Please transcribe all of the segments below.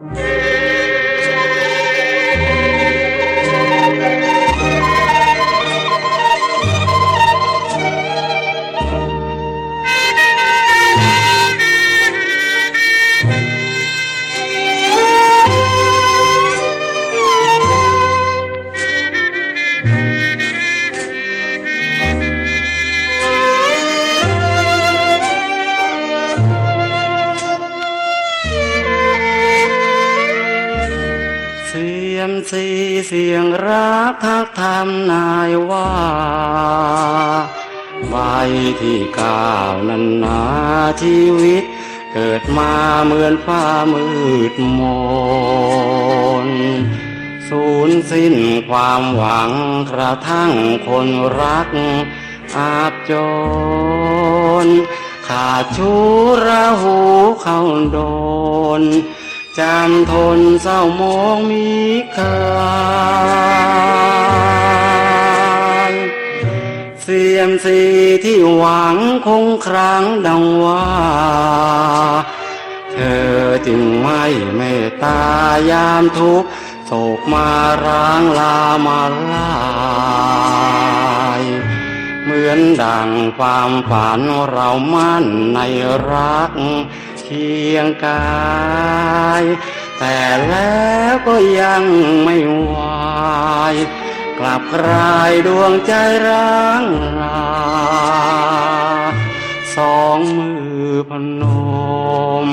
เยมสีเสียงรักทักทำนายว่าใบที่ก้าวนั้นนาชีวิต เกิดมาเหมือนฟ้ามืดมนสูญสิ้นความหวังกระทั่งคนรัก อาบจน ขาดชูระหูเข้าโดน จำทนเศร้ามองมีคานเสียมสีที่หวังคงครั้งดังว่า เธอจึงไม่เมตตายามทุกโศกมาร้างลามาลายเหมือนดังความฝันเรามั่นในรัก คียงกาย แต่แล้วก็ยังไม่วาย กลับกลายดวงใจร้างลาสองมือพนม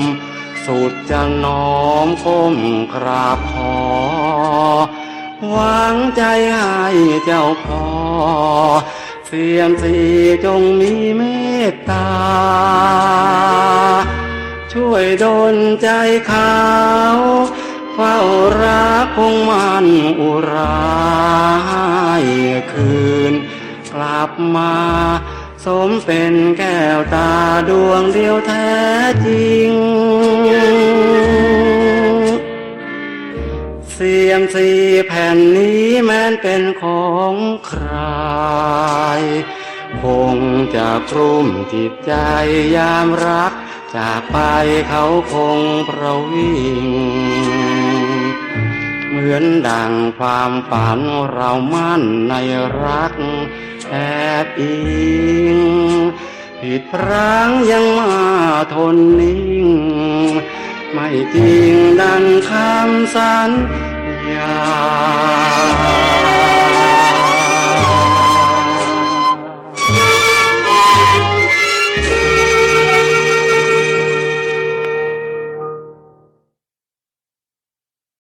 สุดจะน้อมก้มกราบขอหวังใจให้เจ้าพอ เสียมสีจงมีเมตตา ช่วยดลใจเขาเฝ้ารักคงมันอุราคืน กลับมา สมเป็นแก้วตาดวงเดียวแท้จริง เสียมสีแผ่นนี้แม้นเป็นของใครคงจะกลุ่มจิตใจยามรัก จากไปเขาคงประวิง เหมือนดังความฝันเรามั่นในรักแอบอิง ผิดพร้างยังมาทนนิ่ง ไม่จริงดังคำสัญญา